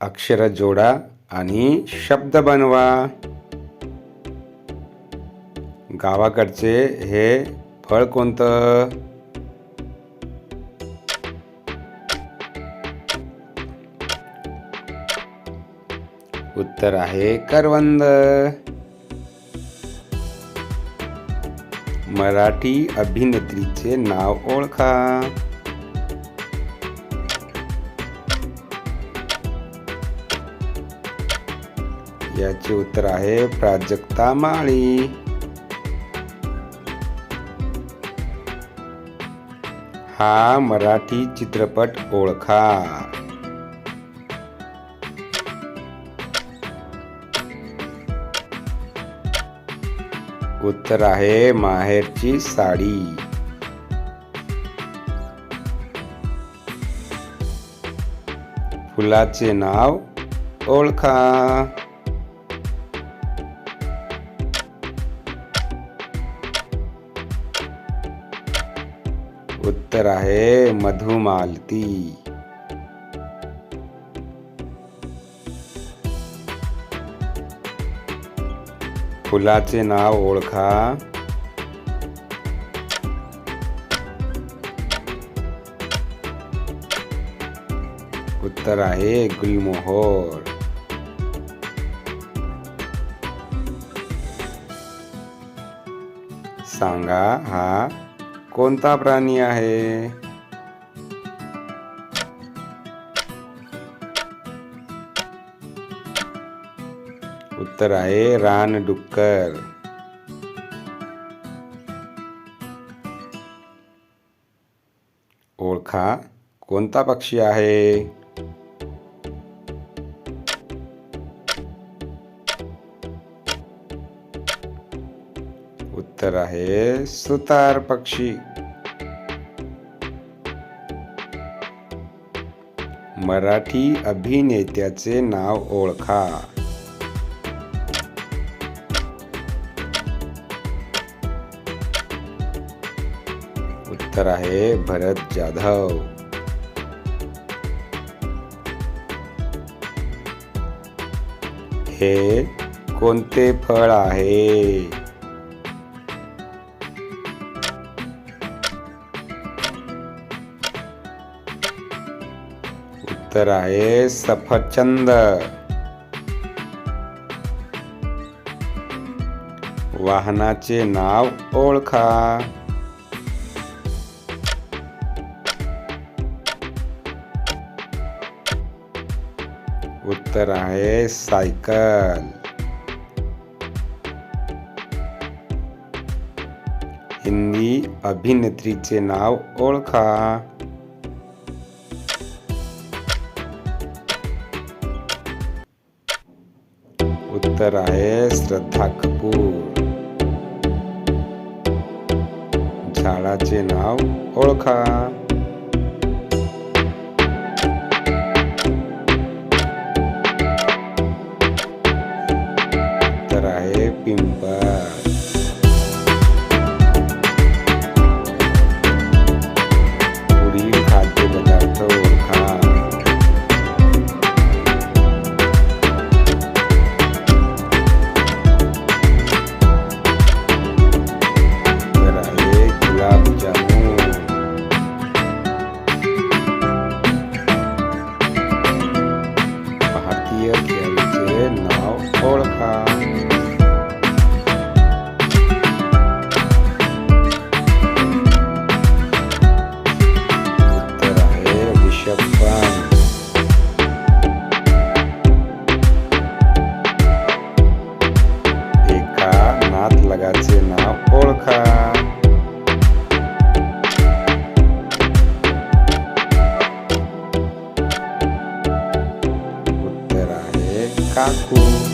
अक्षर जोडा आणि शब्द बनवा. गावाकडचे हे फळ कोणतं? उत्तर आहे करवंद. मराठी अभिनेत्रीचे नाव ओळखा. याचे उत्तर आहे प्राजक्ता माळी. हा मराठी चित्रपट ओळखा. उत्तर आहे माहेरची साडी. फुलाचे नाव ओळखा. उत्तर आहे मधुमालती फुलाचे नाव ओळखा. उत्तर आहे गुलमोहर. सांगा हा कोणता प्राणी आहे? उत्तर आहे रानडुक्कर ओळखा कोणता पक्षी आहे? उत्तर आहे सुतार पक्षी. मराठी अभिनेत्याचे नाव ओळखा. उत्तर आहे भरत जाधव. हे कोणते फळ आहे? उत्तर आहे सफरचंद. वाहनाचे नाव ओळखा. उत्तर आहे सायकल. हिंदी अभिनेत्रीचे नाव ओळखा. उत्तर आहे श्रद्धा कपूर. झाडाचे नाव ओळखा. उत्तर आहे पिंपळ. नातलगाचे नाव ओळखा उत्तर आहे काकू